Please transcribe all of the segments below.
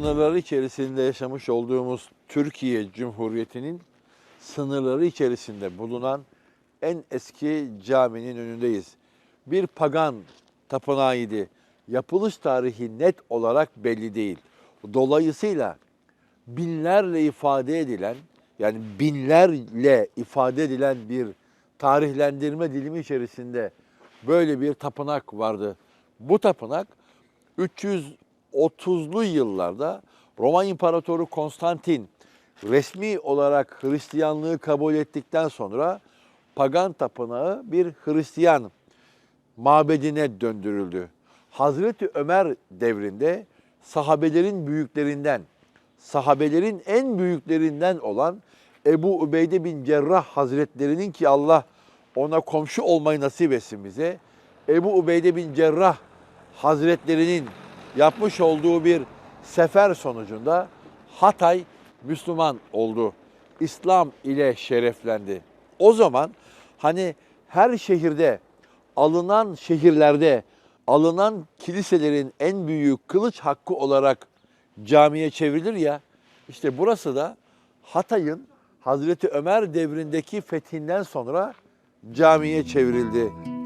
sınırları içerisinde yaşamış olduğumuz Türkiye Cumhuriyeti'nin sınırları içerisinde bulunan en eski caminin önündeyiz. Bir pagan tapınağıydı. Yapılış tarihi net olarak belli değil. Dolayısıyla binlerle ifade edilen yani binlerle ifade edilen bir tarihlendirme dilimi içerisinde böyle bir tapınak vardı. Bu tapınak 330'lu yıllarda Roma İmparatoru Konstantin resmi olarak Hristiyanlığı kabul ettikten sonra pagan tapınağı bir Hristiyan mabedine döndürüldü. Hazreti Ömer devrinde sahabelerin büyüklerinden, sahabelerin en büyüklerinden olan Ebu Ubeyde bin Cerrah Hazretlerinin ki Allah ona komşu olmayı nasip etsin bize. Ebu Ubeyde bin Cerrah Hazretlerinin yapmış olduğu bir sefer sonucunda Hatay Müslüman oldu. İslam ile şereflendi. O zaman hani her şehirde alınan şehirlerde alınan kiliselerin en büyük kılıç hakkı olarak camiye çevrilir ya. işte burası da Hatay'ın Hazreti Ömer devrindeki fethinden sonra camiye çevrildi.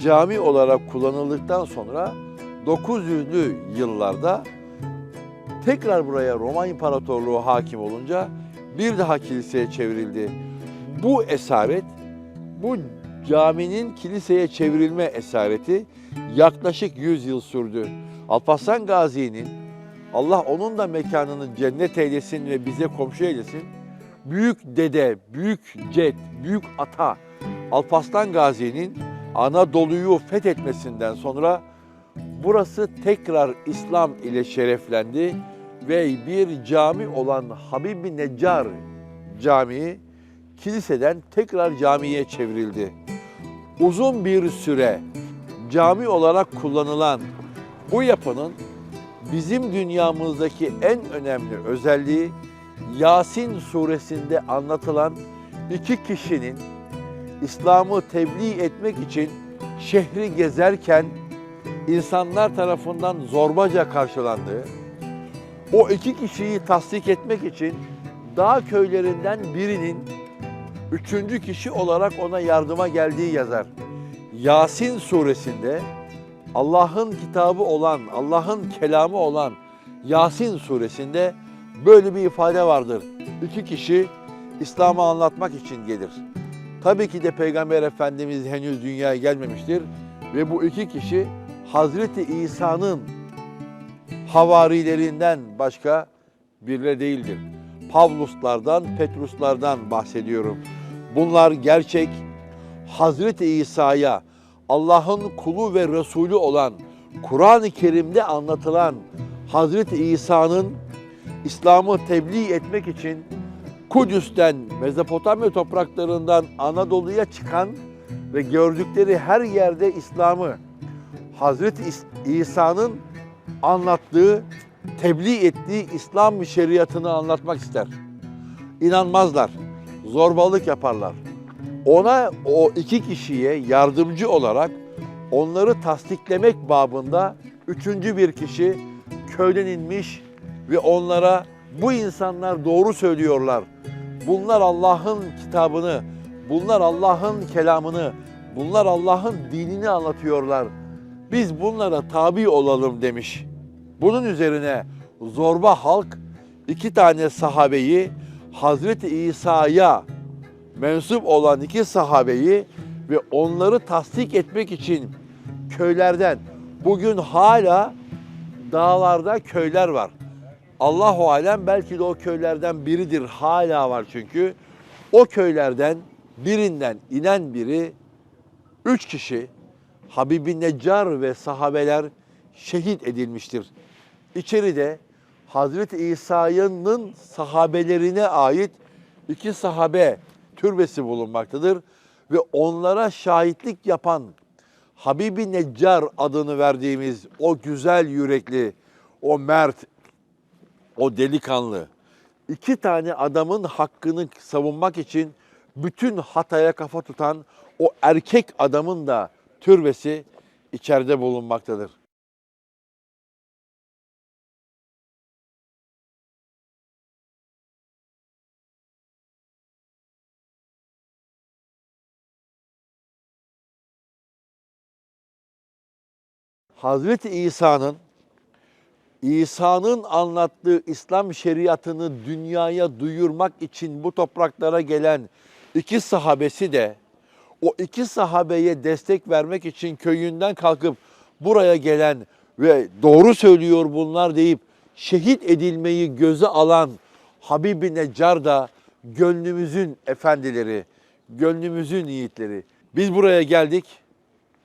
Cami olarak kullanıldıktan sonra 900'lü yıllarda tekrar buraya Roma İmparatorluğu hakim olunca bir daha kiliseye çevrildi. Bu esaret, bu caminin kiliseye çevrilme esareti yaklaşık 100 yıl sürdü. Alparslan Gazi'nin Allah onun da mekanını cennet eylesin ve bize komşu eylesin. Büyük dede, büyük cet, büyük ata Alparslan Gazi'nin Anadolu'yu fethetmesinden sonra burası tekrar İslam ile şereflendi ve bir cami olan Habib-i Neccar Camii kiliseden tekrar camiye çevrildi. Uzun bir süre cami olarak kullanılan bu yapının bizim dünyamızdaki en önemli özelliği Yasin suresinde anlatılan iki kişinin İslam'ı tebliğ etmek için şehri gezerken insanlar tarafından zorbaca karşılandığı, o iki kişiyi tasdik etmek için dağ köylerinden birinin üçüncü kişi olarak ona yardıma geldiği yazar. Yasin suresinde Allah'ın kitabı olan, Allah'ın kelamı olan Yasin suresinde böyle bir ifade vardır. İki kişi İslam'ı anlatmak için gelir. Tabii ki de Peygamber Efendimiz henüz dünyaya gelmemiştir ve bu iki kişi Hazreti İsa'nın havarilerinden başka birileri değildir. Pavluslardan, Petruslardan bahsediyorum. Bunlar gerçek Hazreti İsa'ya Allah'ın kulu ve Resulü olan Kur'an-ı Kerim'de anlatılan Hazreti İsa'nın İslam'ı tebliğ etmek için Kudüs'ten, Mezopotamya topraklarından Anadolu'ya çıkan ve gördükleri her yerde İslam'ı Hazreti İs- İsa'nın anlattığı, tebliğ ettiği İslam şeriatını anlatmak ister. İnanmazlar, zorbalık yaparlar. Ona o iki kişiye yardımcı olarak onları tasdiklemek babında üçüncü bir kişi köyden inmiş ve onlara bu insanlar doğru söylüyorlar. Bunlar Allah'ın kitabını, bunlar Allah'ın kelamını, bunlar Allah'ın dinini anlatıyorlar. Biz bunlara tabi olalım demiş. Bunun üzerine zorba halk iki tane sahabeyi Hazreti İsa'ya mensup olan iki sahabeyi ve onları tasdik etmek için köylerden bugün hala dağlarda köyler var. Allahu alem belki de o köylerden biridir. Hala var çünkü. O köylerden birinden inen biri üç kişi Habibi Neccar ve sahabeler şehit edilmiştir. İçeride Hazreti İsa'nın sahabelerine ait iki sahabe türbesi bulunmaktadır ve onlara şahitlik yapan Habibi Neccar adını verdiğimiz o güzel yürekli, o mert, o delikanlı iki tane adamın hakkını savunmak için bütün hataya kafa tutan o erkek adamın da türbesi içeride bulunmaktadır. Hazreti İsa'nın İsa'nın anlattığı İslam şeriatını dünyaya duyurmak için bu topraklara gelen iki sahabesi de o iki sahabeye destek vermek için köyünden kalkıp buraya gelen ve doğru söylüyor bunlar deyip şehit edilmeyi göze alan Habibi Neccar da gönlümüzün efendileri, gönlümüzün yiğitleri. Biz buraya geldik.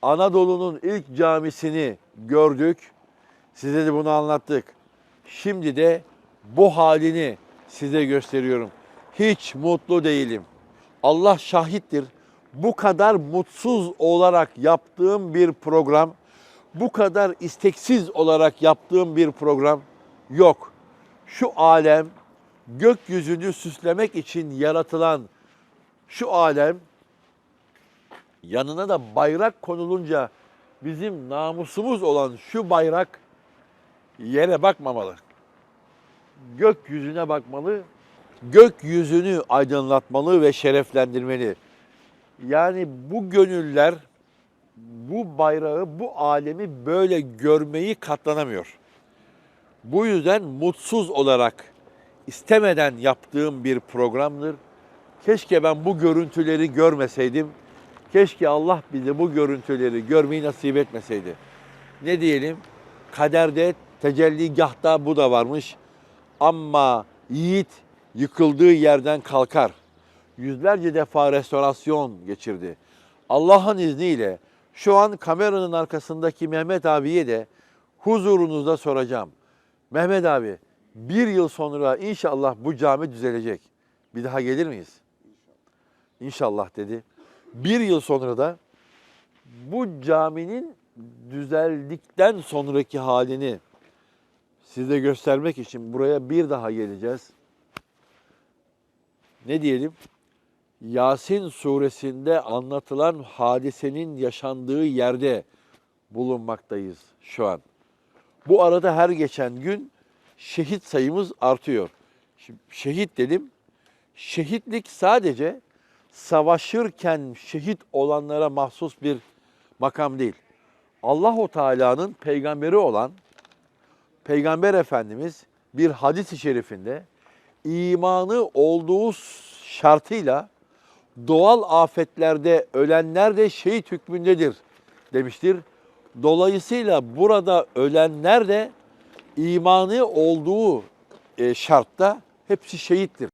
Anadolu'nun ilk camisini gördük. Size de bunu anlattık. Şimdi de bu halini size gösteriyorum. Hiç mutlu değilim. Allah şahittir. Bu kadar mutsuz olarak yaptığım bir program, bu kadar isteksiz olarak yaptığım bir program yok. Şu alem gökyüzünü süslemek için yaratılan şu alem yanına da bayrak konulunca bizim namusumuz olan şu bayrak yere bakmamalı. Gökyüzüne bakmalı, gökyüzünü aydınlatmalı ve şereflendirmeli. Yani bu gönüller bu bayrağı, bu alemi böyle görmeyi katlanamıyor. Bu yüzden mutsuz olarak istemeden yaptığım bir programdır. Keşke ben bu görüntüleri görmeseydim. Keşke Allah bize bu görüntüleri görmeyi nasip etmeseydi. Ne diyelim? Kaderde, tecelligahta bu da varmış. Ama yiğit yıkıldığı yerden kalkar. Yüzlerce defa restorasyon geçirdi. Allah'ın izniyle şu an kameranın arkasındaki Mehmet abiye de huzurunuzda soracağım. Mehmet abi bir yıl sonra inşallah bu cami düzelecek. Bir daha gelir miyiz? İnşallah dedi. Bir yıl sonra da bu caminin düzeldikten sonraki halini size göstermek için buraya bir daha geleceğiz. Ne diyelim? Yasin suresinde anlatılan hadisenin yaşandığı yerde bulunmaktayız şu an. Bu arada her geçen gün şehit sayımız artıyor. Şimdi şehit dedim. Şehitlik sadece savaşırken şehit olanlara mahsus bir makam değil. Allahu Teala'nın peygamberi olan Peygamber Efendimiz bir hadis-i şerifinde imanı olduğu şartıyla doğal afetlerde ölenler de şehit hükmündedir demiştir. Dolayısıyla burada ölenler de imanı olduğu e, şartta hepsi şehittir.